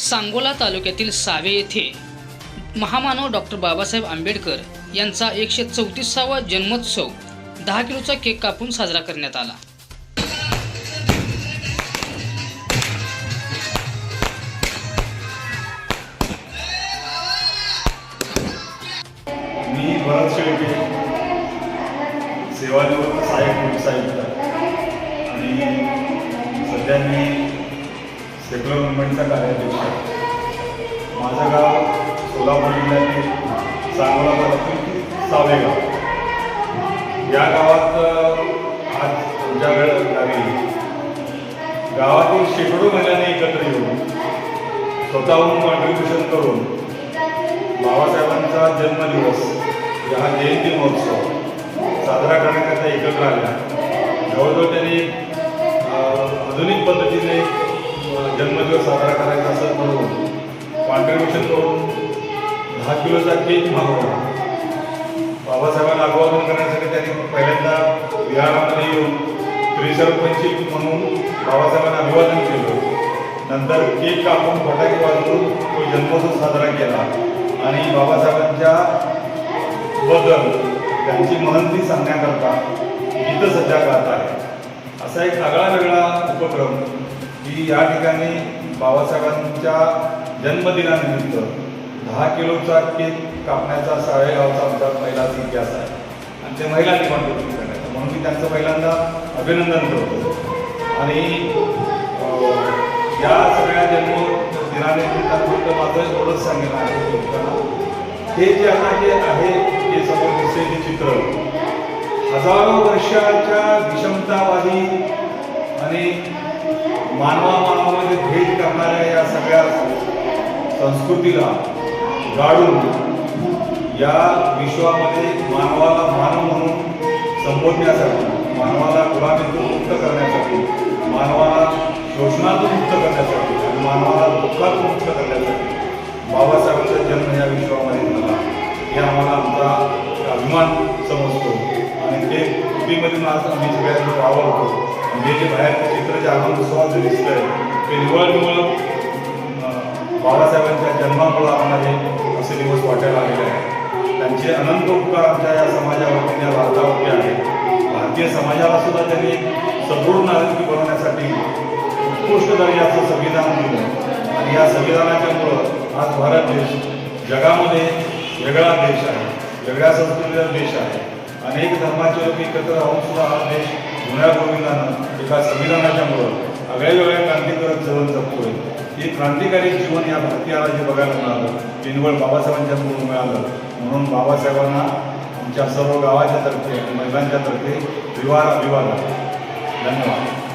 सांगोला तालुक्यातील सावे येथे महामानव डॉक्टर बाबासाहेब आंबेडकर यांचा एकशे चौतीसावा जन्मोत्सव दहा किलोचा केक कापून साजरा करण्यात आला. मी भरत शेळके सेवानिवृत्त सहाय्यक पोलीस आयुक्त. आणि सध्या मी सेक्युलर मुवमेंटचा कार्याध्यक्ष माझं गाव सोलापूर जिल्ह्यातील सांगोला तालुक्यातील सावेगाव या गावात आज तुमच्या वेळ लागली. गावातील शेकडो महिलांनी एकत्र येऊन स्वतःहून कॉन्ट्रीब्युशन करून बाबासाहेबांचा जन्मदिवस हा जयंती महोत्सव साजरा करण्याकरता एकत्र आल्या. जवळजवळ त्यांनी आधुनिक पद्धतीने दिवस साजरा करायचा असं म्हणून कॉन्ट्रीब्युशन करून दहा किलोचा केक मागवला. बाबासाहेबांना अभिवादन करण्यासाठी त्यांनी पहिल्यांदा विहारामध्ये येऊन त्रिसर्पंची म्हणून बाबासाहेबांना अभिवादन केलं. नंतर केक कापून फटाके वाजवून तो जन्मोत्सव साजरा केला. आणि बाबासाहेबांच्या बद्दल त्यांची महंती सांगण्याकरता गीतं सध्या गात आहे. असा एक आगळा वेगळा या ठिकाणी बाबासाहेबांच्या जन्मदिनानिमित्त दहा किलोचा केक कापण्याचा साळेगावचा आमचा पहिलाच इतिहास आहे. आणि ते महिला निर्माण करायचं म्हणून मी त्यांचं पहिल्यांदा अभिनंदन करतो. आणि या सगळ्या जन्म दिनानिमित्त फक्त माझं एवढंच सांगेल आहे हे जे आता जे आहे जे समोर दिसते चित्र हजारो वर्षाच्या विषमतावादी आणि मानवा मानवामध्ये भेद करणाऱ्या या सगळ्या संस्कृतीला गाडून या विश्वामध्ये मानवाला मानव म्हणून संबोधण्यासाठी मानवाला गुलामीतून मुक्त करण्यासाठी मानवाला शोषणातून मुक्त करण्यासाठी आणि मानवाला दुःखातून मुक्त करण्यासाठी बाबासाहेबांचा जन्म या विश्वामध्ये झाला. हे आम्हाला आमचा अभिमान समजतो. आणि ते कुटीमधून आज आम्ही सगळ्यांना आवडतो म्हणजे जे बाहेरचे चित्र जे आनंद उत्सवात जे आहे ते निवळ निवळ बाबासाहेबांच्या जन्मामुळं आम्हाला हे असे दिवस वाटायला आलेले आहेत. त्यांचे अनंत उपकार आमच्या या समाजावरती या भारतावरती आहेत. भारतीय समाजाला सुद्धा त्यांनी एक सदृढ नागरिक बनवण्यासाठी उत्कृष्ट दर्जाचं संविधान दिलं. आणि या संविधानाच्यामुळं आज भारत देश जगामध्ये वेगळा देश आहे. वेगळ्या संस्कृतीचा देश आहे. अनेक धर्माचे लोक एकत्र राहून सुद्धा हा देश जुन्या गोविंदानं एका संविधानाच्या मुळं वेगळ्या क्रांतिकारक जीवन जगतोय हे क्रांतिकारी जीवन या भारतीयाला जे बघायला मिळालं ते निवड बाबासाहेबांच्या मुळे मिळालं. म्हणून बाबासाहेबांना आमच्या सर्व गावाच्या तर्फे आणि महिलांच्या तर्फे विवाह अभिवादन धन्यवाद.